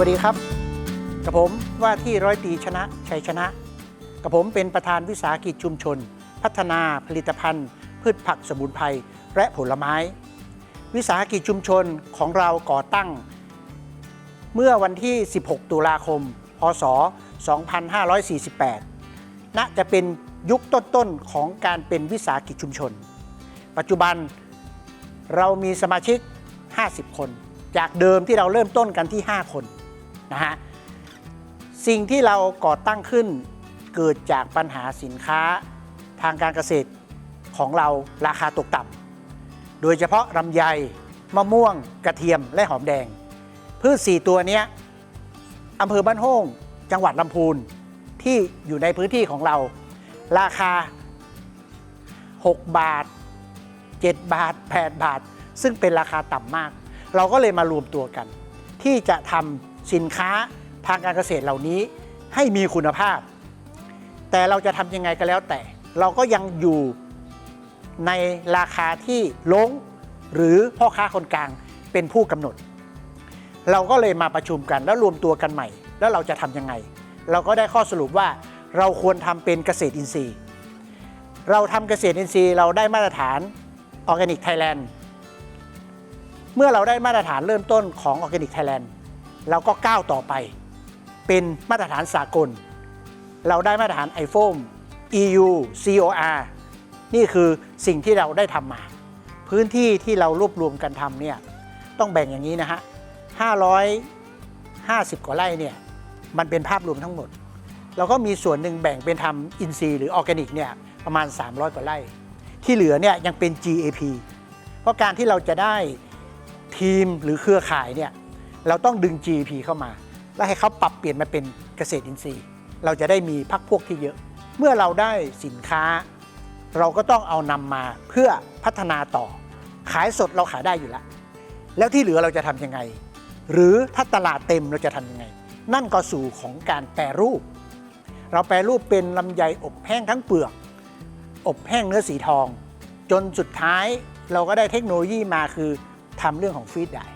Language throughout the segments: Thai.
วัสดีครับกับผมว่าที่ร้อยตีชนะชัยชนะ กับผมเป็นประธานวิสาหกิจชุมชน พัฒนาผลิตภัณฑ์ พืชผักสมุนไพรและผลไม้ วิสาหกิจชุมชนของเราก่อตั้ง เมื่อวันที่ 16 ตุลาคม พศ 2548น่าจะเป็นยุคต้นๆของการเป็นวิสาหกิจชุมชน ปัจจุบันเรามีสมาชิก 50 คน จากเดิมที่เราเริ่มต้นกันที่ 5 คน นะฮะสิ่งที่เราก่อตั้งขึ้นเกิดจากปัญหาสินค้าทางการเกษตรของเราราคาตกต่ำโดยเฉพาะลำไยมะม่วงกระเทียมและหอมแดง พืช4ตัวนี้อำเภอบ้านโฮ่งจังหวัดลำพูนที่อยู่ในพื้นที่ของเรา ราคา 6 บาท 7 บาท 8 บาท ซึ่งเป็นราคาต่ำมาก เราก็เลยมารวมตัวกัน ที่จะทำ สินค้าทางการเกษตรเหล่านี้ให้มีคุณภาพ แต่เราจะทำยังไงก็แล้วแต่ เราก็ยังอยู่ในราคาที่ลงหรือพ่อค้าคนกลางเป็นผู้กำหนด เราก็เลยมาประชุมกันแล้วรวมตัวกันใหม่ แล้วเราจะทำยังไง เราก็ได้ข้อสรุปว่าเราควรทำเป็นเกษตรอินทรีย์ เราทำเกษตรอินทรีย์เราได้มาตรฐานออร์แกนิกไทยแลนด์เมื่อเราได้มาตรฐานเริ่มต้นของออร์แกนิกไทยแลนด์ เราก็ก้าวต่อไป เป็นมาตรฐานสากล เราได้มาตรฐาน i p h o n e EU COR นี่คือสิ่งที่เราได้ทำมา พื้นที่ที่เรารวบรวมกันทำเนี่ยต้องแบ่งอย่างนี้นะฮะ 550 กว่าไร่เนี่ยมันเป็นภาพรวมทั้งหมด เราก็มีส่วนหนึ่งแบ่งเป็นทำอินทรีย์หรือออร์แกนิกเนี่ยประมาณ 300 กว่าไร่ ที่เหลือเนี่ยยังเป็น GAP เพราะการที่เราจะได้ทีมหรือเครือข่ายเนี่ย เราต้องดึง GAP เข้ามา แล้วให้เขาปรับเปลี่ยนมาเป็นเกษตรอินทรีย์ เราจะได้มีพักพวกที่เยอะ เมื่อเราได้สินค้า เราก็ต้องเอานำมาเพื่อพัฒนาต่อ ขายสดเราขายได้อยู่แล้ว แล้วที่เหลือเราจะทำยังไง หรือถ้าตลาดเต็มเราจะทำยังไง นั่นก็สู่ของการแปรรูป เราแปรรูปเป็นลำไยอบแห้งทั้งเปลือก อบแห้งเนื้อสีทอง จนสุดท้ายเราก็ได้เทคโนโลยีมาคือทำเรื่องของฟีดได้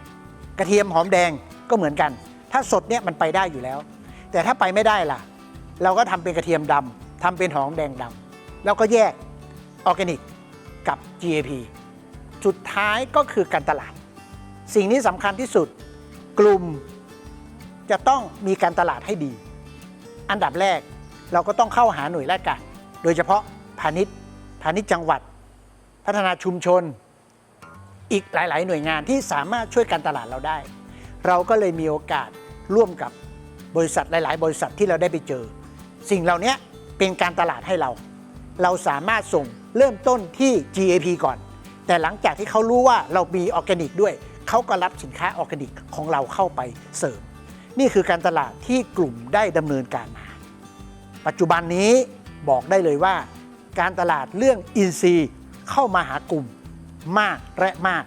กระเทียมหอมแดงก็เหมือนกัน ถ้าสดเนี่ยมันไปได้อยู่แล้ว แต่ถ้าไปไม่ได้ล่ะ เราก็ทำเป็นกระเทียมดำทำเป็นหอมแดงดำแล้วก็แยกออร์แกนิกกับ GAP สุดท้ายก็คือการตลาด สิ่งนี้สำคัญที่สุดกลุ่มจะต้องมีการตลาดให้ดี อันดับแรกเราก็ต้องเข้าหาหน่วยแราชการโดยเฉพาะพาณิชย์พาณิชย์จังหวัด พัฒนาชุมชน อีกหลาย ๆ หน่วยงานที่สามารถช่วยการตลาดเราได้ เราก็เลยมีโอกาสร่วมกับบริษัทหลาย ๆ บริษัทที่เราได้ไปเจอ สิ่งเหล่านี้เป็นการตลาดให้เรา เราสามารถส่งเริ่มต้นที่ GAP ก่อน แต่หลังจากที่เขารู้ว่าเรามีออร์แกนิกด้วย เขาก็รับสินค้าออร์แกนิกของเราเข้าไปเสริม นี่คือการตลาดที่กลุ่มได้ดำเนินการมา ปัจจุบันนี้บอกได้เลยว่า การตลาดเรื่องอินซีเข้ามาหากลุ่ม มากและมาก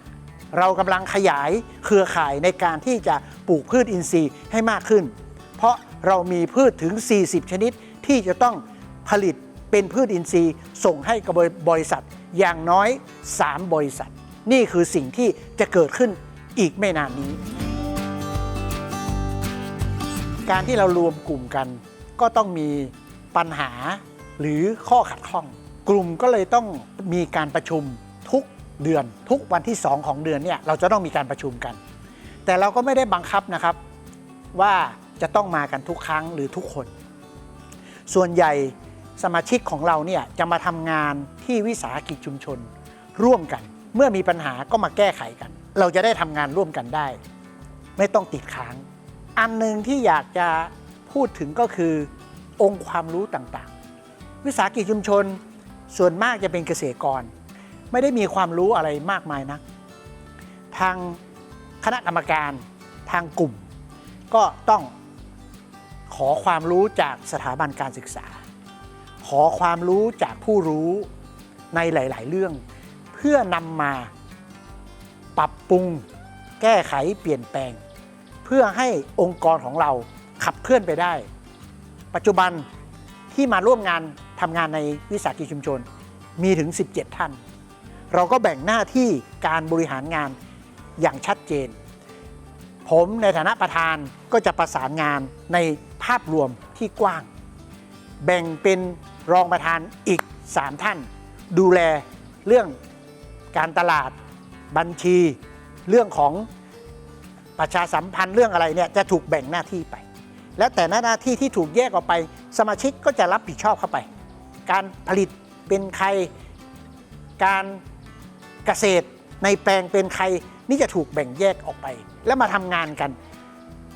เรากำลังขยายเครือข่ายในการที่จะปลูกพืชอินทรีย์ให้มากขึ้น เพราะเรามีพืชถึง 40 ชนิดที่จะต้องผลิตเป็นพืชอินทรีย์ส่งให้กับบริษัทอย่างน้อย 3 บริษัท นี่คือสิ่งที่จะเกิดขึ้นอีกไม่นานนี้ การที่เรารวมกลุ่มกัน ก็ต้องมีปัญหาหรือข้อขัดข้อง กลุ่มก็เลยต้องมีการประชุม เดือน ทุกวันที่ 2 ของเดือนเนี่ยเราจะต้องมีการประชุมกัน แต่เราก็ไม่ได้บังคับนะครับว่าจะต้องมากันทุกครั้งหรือทุกคน ส่วนใหญ่สมาชิกของเราเนี่ยจะมาทำงานที่วิสาหกิจชุมชน ร่วมกัน เมื่อมีปัญหาก็มาแก้ไขกัน เราจะได้ทำงานร่วมกันได้ ไม่ต้องติดค้าง อันหนึ่งที่อยากจะพูดถึงก็คือ องค์ความรู้ต่างๆ วิสาหกิจชุมชนส่วนมากจะเป็นเกษตรกร ไม่ได้มีความรู้อะไรมากมายนะทางคณะกรรมการทางกลุ่ม ก็ต้องขอความรู้จากสถาบันการศึกษา ขอความรู้จากผู้รู้ในหลาย ๆ เรื่อง เพื่อนำมาปรับปรุง แก้ไขเปลี่ยนแปลง เพื่อให้องค์กรของเราขับเคลื่อนไปได้ ปัจจุบันที่มาร่วมงานทำงานในวิสาหกิจชุมชนมีถึง 17 ท่าน เราก็แบ่งหน้าที่การบริหารงานอย่างชัดเจน ผมในฐานะประธานก็จะประสานงานในภาพรวมที่กว้าง แบ่งเป็นรองประธานอีก 3 ท่าน ดูแลเรื่องการตลาดบัญชี เรื่องของประชาสัมพันธ์เรื่องอะไรเนี่ยจะถูกแบ่งหน้าที่ไป และแต่หน้าที่ที่ถูกแยกออกไป สมาชิกก็จะรับผิดชอบเข้าไป การผลิตเป็นใครการ เกษตรในแปลงเป็นใครนี่จะถูกแบ่งแยกออกไป แล้วมาทำงานกัน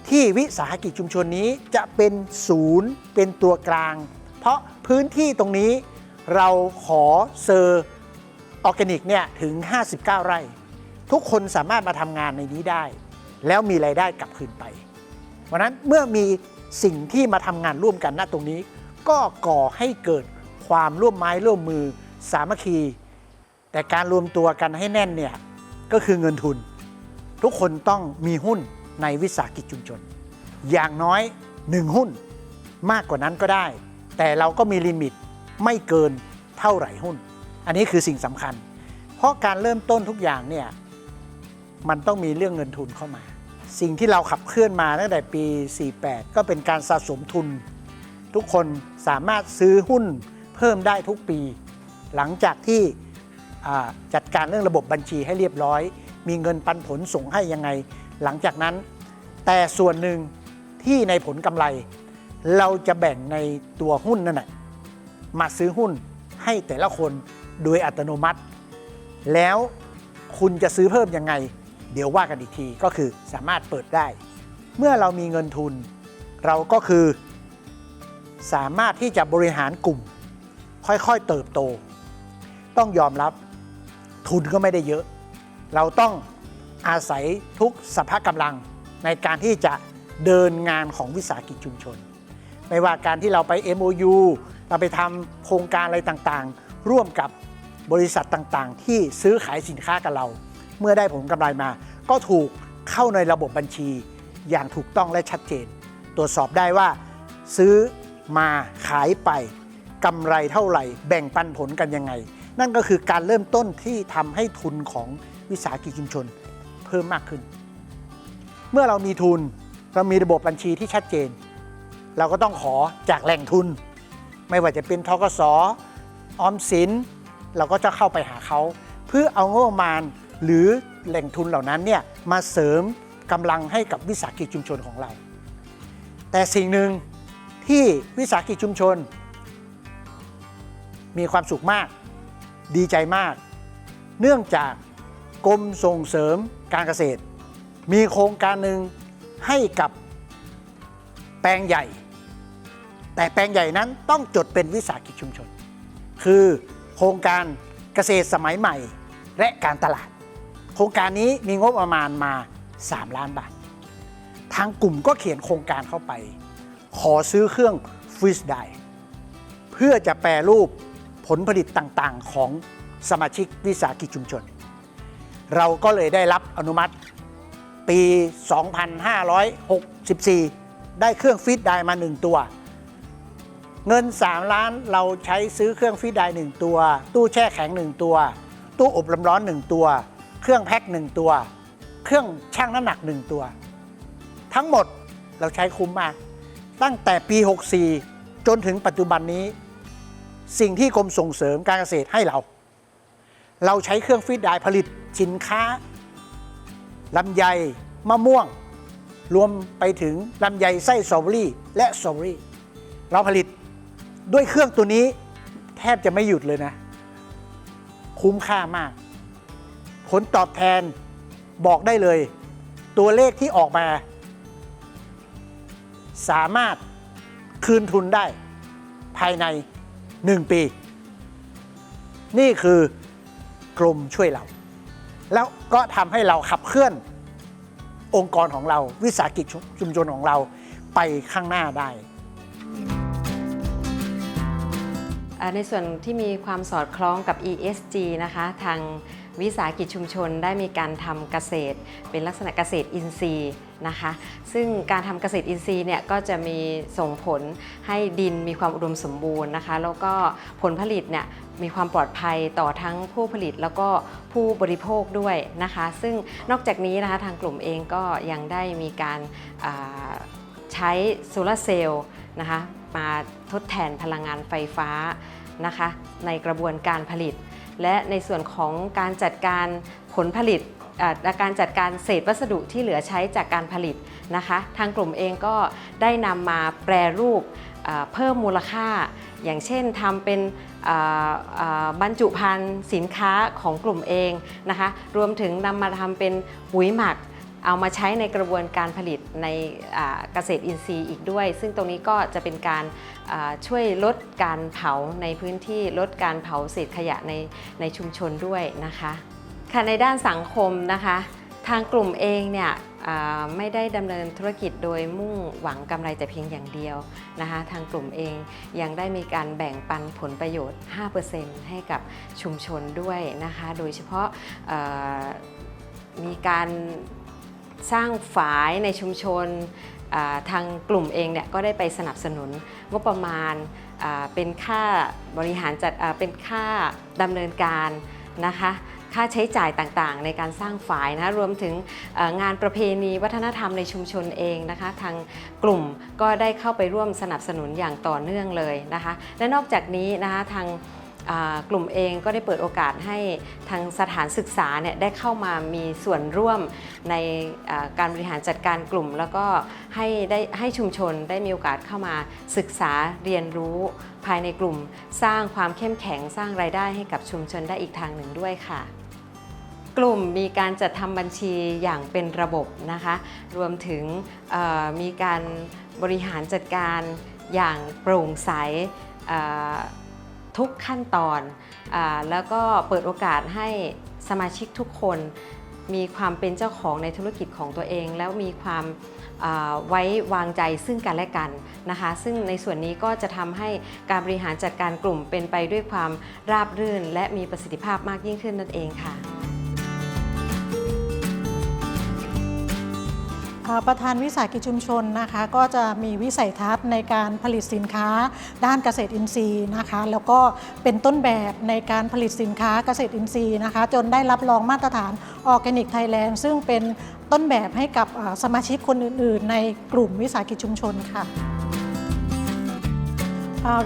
ที่วิสาหกิจชุมชนนี้จะเป็นศูนย์เป็นตัวกลาง เพราะพื้นที่ตรงนี้เราขอเซอร์ออร์แกนิกเนี่ยถึง 59 ไร่ ทุกคนสามารถมาทำงานในนี้ได้ แล้วมีรายได้กลับคืนไปเพราะฉะนั้นเมื่อมีสิ่งที่มาทำงานร่วมกันณตรงนี้ ก็ก่อให้เกิดความร่วมไม้ร่วมมือสามัคคี แต่การรวมตัวกันให้แน่นเนี่ยก็คือเงินทุน ทุกคนต้องมีหุ้นในวิสาหกิจชุมชน อย่างน้อย 1 หุ้นมากกว่านั้นก็ได้ แต่เราก็มีลิมิตไม่เกินเท่าไหร่หุ้น อันนี้คือสิ่งสำคัญ เพราะการเริ่มต้นทุกอย่างเนี่ยมันต้องมีเรื่องเงินทุนเข้ามา สิ่งที่เราขับเคลื่อนมาตั้งแต่ปี 48 ก็เป็นการสะสมทุน ทุกคนสามารถซื้อหุ้นเพิ่มได้ทุกปี หลังจากที่ จัดการเรื่องระบบบัญชีให้เรียบร้อย มีเงินปันผลส่งให้ยังไง หลังจากนั้น แต่ส่วนหนึ่งที่ในผลกำไร เราจะแบ่งในตัวหุ้นนั่นแหละมาซื้อหุ้นให้แต่ละคนโดยอัตโนมัติ แล้วคุณจะซื้อเพิ่มยังไง เดี๋ยวว่ากันอีกทีก็คือสามารถเปิดได้ เมื่อเรามีเงินทุน เราก็คือ สามารถที่จะบริหารกลุ่ม ค่อยๆเติบโต ต้องยอมรับ ทุนก็ไม่ได้เยอะ เราต้องอาศัยทุกสภาพกำลังในการที่จะเดินงานของวิสาหกิจชุมชน ไม่ว่าการที่เราไป MOU เราไปทำโครงการอะไรต่างๆ ร่วมกับบริษัทต่างๆ ที่ซื้อขายสินค้ากับเรา เมื่อได้ผลกำไรมา ก็ถูกเข้าในระบบบัญชี อย่างถูกต้องและชัดเจน ตรวจสอบได้ว่าซื้อมาขายไปกำไรเท่าไหร่ แบ่งปันผลกันยังไง นั่นก็คือการเริ่มต้นที่ทำให้ทุนของวิสาหกิจชุมชนเพิ่มมากขึ้น เมื่อเรามีทุนเรามีระบบบัญชีที่ชัดเจน เราก็ต้องขอจากแหล่งทุน ไม่ว่าจะเป็นทกสออมสิน เราก็จะเข้าไปหาเขา เพื่อเอางบประมาณหรือแหล่งทุนเหล่านั้นเนี่ยมาเสริมกำลังให้กับวิสาหกิจชุมชนของเรา แต่สิ่งหนึ่งที่วิสาหกิจชุมชน มีความสุขมาก ดีใจมาก เนื่องจากกรมส่งเสริมการเกษตร มีโครงการหนึ่งให้กับแปลงใหญ่ แต่แปลงใหญ่นั้นต้องจดเป็นวิสาหกิจชุมชน คือโครงการเกษตรสมัยใหม่และการตลาด โครงการนี้มีงบประมาณมา 3 ล้านบาท ทางกลุ่มก็เขียนโครงการเข้าไป ขอซื้อเครื่องฟรีสไดเพื่อจะแปรรูป ผลผลิตต่างๆ ของสมาชิกวิสาหกิจชุมชน เราก็เลยได้รับอนุมัติปี 2564 ได้เครื่องฟีดไดมา 1 ตัว เงิน 3 ล้านเราใช้ซื้อเครื่องฟีดไดหนึ่งตัว ตู้แช่แข็ง 1 ตัว ตู้อบลมร้อน 1 ตัว เครื่องแพ็ค 1 ตัว เครื่องชั่งน้ำหนัก 1 ตัว ทั้งหมดเราใช้คุ้มมาก ตั้งแต่ปี 64 จนถึงปัจจุบันนี้ สิ่งที่กรมส่งเสริมการเกษตรให้เรา เราใช้เครื่องฟีดไดร์ผลิตสินค้าลำไยมะม่วง รวมไปถึงลำไยไส้สตรอเบอรี่ และสตรอเบอรี่ เราผลิตด้วยเครื่องตัวนี้แทบจะไม่หยุดเลยนะ คุ้มค่ามาก ผลตอบแทนบอกได้เลย ตัวเลขที่ออกมา สามารถคืนทุนได้ภายใน 1 ปี นี่คือกรมช่วยเรา แล้วก็ทำให้เราขับเคลื่อนองค์กรของเราวิสาหกิจชุมชนของเราไปข้างหน้าได้ในส่วนที่มีความสอดคล้องกับ ESG นะคะ ทาง วิสาหกิจชุมชนได้มีการทำเกษตร เป็นลักษณะเกษตรอินทรีย์นะคะ ซึ่งการทำเกษตรอินทรีย์เนี่ยก็จะมีส่งผลให้ดินมีความอุดมสมบูรณ์นะคะ แล้วก็ผลผลิตเนี่ยมีความปลอดภัยต่อทั้งผู้ผลิตแล้วก็ผู้บริโภคด้วยนะคะ ซึ่งนอกจากนี้นะคะทางกลุ่มเองก็ยังได้มีการใช้โซลาร์เซลล์นะคะมาทดแทนพลังงานไฟฟ้านะคะในกระบวนการผลิต และในส่วนของการจัดการผลผลิตการจัดการเศษวัสดุที่เหลือใช้จากการผลิตนะคะ ทางกลุ่มเองก็ได้นำมาแปรรูปเพิ่มมูลค่า อย่างเช่นทำเป็นบรรจุภัณฑ์สินค้าของกลุ่มเองนะคะ รวมถึงนำมาทำเป็นปุ๋ยหมัก เอามาใช้ในกระบวนการผลิตในเกษตรอินทรีย์อีกด้วย ซึ่งตรงนี้ก็จะเป็นการช่วยลดการเผาในพื้นที่ลดการเผาเศษขยะในในชุมชนด้วยนะคะค่ะในด้านสังคมนะคะ ทางกลุ่มเองเนี่ยไม่ได้ดำเนินธุรกิจโดยมุ่งหวังกำไรแต่เพียงอย่างเดียวนะคะทางกลุ่มเองยังได้มีการแบ่งปันผลประโยชน์ 5%ให้กับชุมชนด้วยนะคะ โดยเฉพาะมีการ สร้างฝายในชุมชนทางกลุ่มเองเนี่ยก็ได้ไปสนับสนุนงบประมาณเป็นค่าบริหารจัดเป็นค่าดำเนินการนะคะค่าใช้จ่ายต่างๆ ในการสร้างฝายนะรวมถึงงานประเพณีวัฒนธรรมในชุมชนเองนะคะ ทางกลุ่มก็ได้เข้าไปร่วมสนับสนุนอย่างต่อเนื่องเลยนะคะ และนอกจากนี้นะคะทาง กลุ่มเองก็ได้เปิดโอกาสให้ทางสถานศึกษาเนี่ยได้เข้ามามีส่วนร่วมในการบริหารจัดการกลุ่ม แล้วก็ให้ได้ให้ชุมชนได้มีโอกาสเข้ามาศึกษาเรียนรู้ภายในกลุ่ม สร้างความเข้มแข็งสร้างรายได้ให้กับชุมชนได้อีกทางหนึ่งด้วยค่ะกลุ่มมีการจัดทำบัญชีอย่างเป็นระบบนะคะ รวมถึงมีการบริหารจัดการอย่างโปร่งใส ทุกขั้นตอนอแล้วก็เปิดโอกาสให้สมาชิกทุกคนมีความเป็นเจ้าของในธุรกิจของตัวเอง แล้วมีความไว้วางใจซึ่งกันและกันนะคะ ซึ่งในส่วนนี้ก็จะทำให้การบริหารจัดการกลุ่มเป็นไปด้วยความราบรื่น และมีประสิทธิภาพมากยิ่งขึ้นนั่นเองค่ะ ประธานวิสาหกิจชุมชนนะคะก็จะมีวิสัยทัศน์ในการผลิตสินค้าด้านเกษตรอินทรีย์นะคะแล้วก็เป็นต้นแบบในการผลิตสินค้าเกษตรอินทรีย์นะคะจนได้รับรองมาตรฐานออร์แกนิกไทยแลนด์ซึ่งเป็นต้นแบบให้กับสมาชิกคนอื่น ๆ ในกลุ่มวิสาหกิจชุมชนค่ะ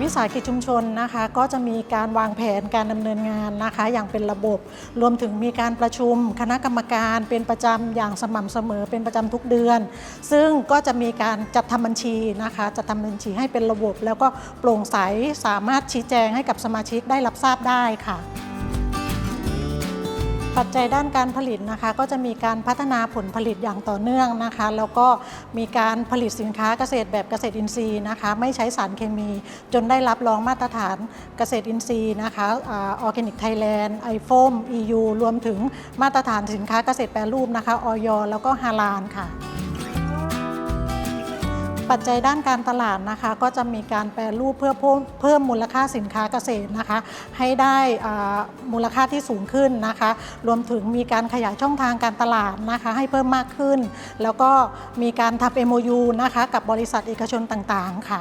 วิสาหกิจชุมชนนะคะก็จะมีการวางแผนการดำเนินงานนะคะ อย่างเป็นระบบ รวมถึงมีการประชุม คณะกรรมการเป็นประจำอย่างสม่ำเสมอเป็นประจำทุกเดือน ซึ่งก็จะมีการจัดทำบัญชีนะคะจัดทำบัญชีให้เป็นระบบ แล้วก็โปร่งใสสามารถชี้แจงให้กับสมาชิกได้รับทราบได้ค่ะ ปัจจัยด้านการผลิตนะคะ ก็จะมีการพัฒนาผลผลิตอย่างต่อเนื่องนะคะ แล้วก็มีการผลิตสินค้าเกษตรแบบเกษตรอินทรีย์นะคะ ไม่ใช้สารเคมี จนได้รับรองมาตรฐานเกษตรอินทรีย์นะคะออร์แกนิกไทยแลนด์ไอโฟม EU รวมถึงมาตรฐานสินค้าเกษตรแปรรูปนะคะออยแล้วก็ฮาลานค่ะ ปัจจัยด้านการตลาดนะคะ ก็จะมีการแปรรูปเพื่อเพิ่มเพิ่มมูลค่าสินค้าเกษตรนะคะ ให้ได้อ่ามูลค่าที่สูงขึ้นนะคะ รวมถึงมีการขยายช่องทางการตลาดนะคะ ให้เพิ่มมากขึ้น แล้วก็มีการทำ MOU นะคะกับบริษัทเอกชนต่างๆค่ะ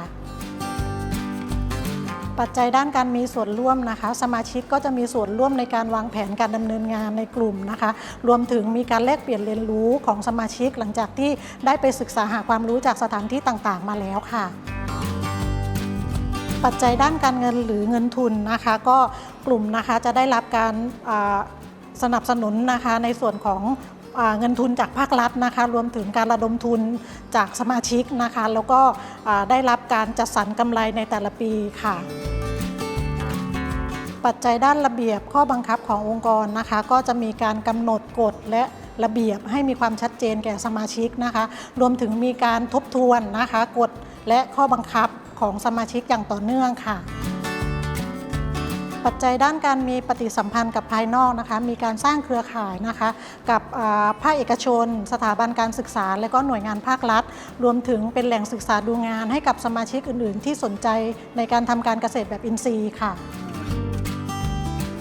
ปัจจัยด้านการมีส่วนร่วมนะคะ สมาชิกก็จะมีส่วนร่วมในการวางแผนการดำเนินงานในกลุ่มนะคะ รวมถึงมีการแลกเปลี่ยนเรียนรู้ของสมาชิกหลังจากที่ได้ไปศึกษาหาความรู้จากสถานที่ต่างๆ มาแล้วค่ะปัจจัยด้านการเงินหรือเงินทุนนะคะ ก็กลุ่มนะคะจะได้รับการสนับสนุนนะคะในส่วนของ เงินทุนจากภาครัฐนะคะ รวมถึงการระดมทุนจากสมาชิกนะคะ แล้วก็ได้รับการจัดสรรกำไรในแต่ละปีค่ะปัจจัยด้านระเบียบข้อบังคับขององค์กรนะคะ ก็จะมีการกำหนดกฎและระเบียบให้มีความชัดเจนแก่สมาชิกนะคะ รวมถึงมีการทบทวนนะคะ กฎและข้อบังคับของสมาชิกอย่างต่อเนื่องค่ะ ปัจจัยด้านการมีปฏิสัมพันธ์กับภายนอกนะคะ มีการสร้างเครือข่ายนะคะ กับภาคเอกชน สถาบันการศึกษา และก็หน่วยงานภาครัฐ รวมถึงเป็นแหล่งศึกษาดูงานให้กับสมาชิกอื่น ๆ ที่สนใจในการทำการเกษตรแบบอินทรีย์ค่ะ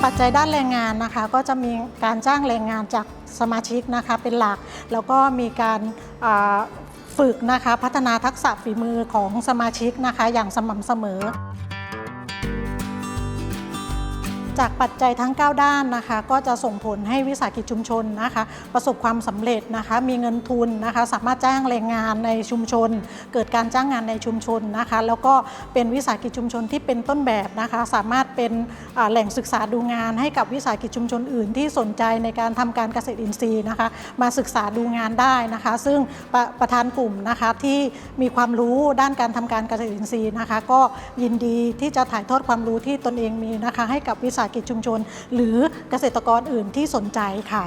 ปัจจัยด้านแรงงานนะคะก็จะมีการจ้างแรงงานจากสมาชิกนะคะเป็นหลัก แล้วก็มีการฝึกนะคะพัฒนาทักษะฝีมือของสมาชิกนะคะอย่างสม่ำเสมอ จากปัจจัยทั้ง 9 ด้านนะคะ ก็จะส่งผลให้วิสาหกิจชุมชนนะคะ ประสบความสำเร็จนะคะ มีเงินทุนนะคะ สามารถจ้างแรงงานในชุมชน เกิดการจ้างงานในชุมชนนะคะ แล้วก็เป็นวิสาหกิจชุมชนที่เป็นต้นแบบนะคะ สามารถเป็นแหล่งศึกษาดูงานให้กับวิสาหกิจชุมชนอื่น ที่สนใจในการทำการเกษตรอินทรีย์นะคะ มาศึกษาดูงานได้นะคะ ซึ่งประประธานกลุ่มนะคะที่มีความรู้ด้านการทำการเกษตรอินทรีย์นะคะ ก็ยินดีที่จะถ่ายทอดความรู้ที่ตนเองมีนะคะ ให้กับวิสาหกิจชุมชน หรือเกษตรกรอื่นที่สนใจค่ะ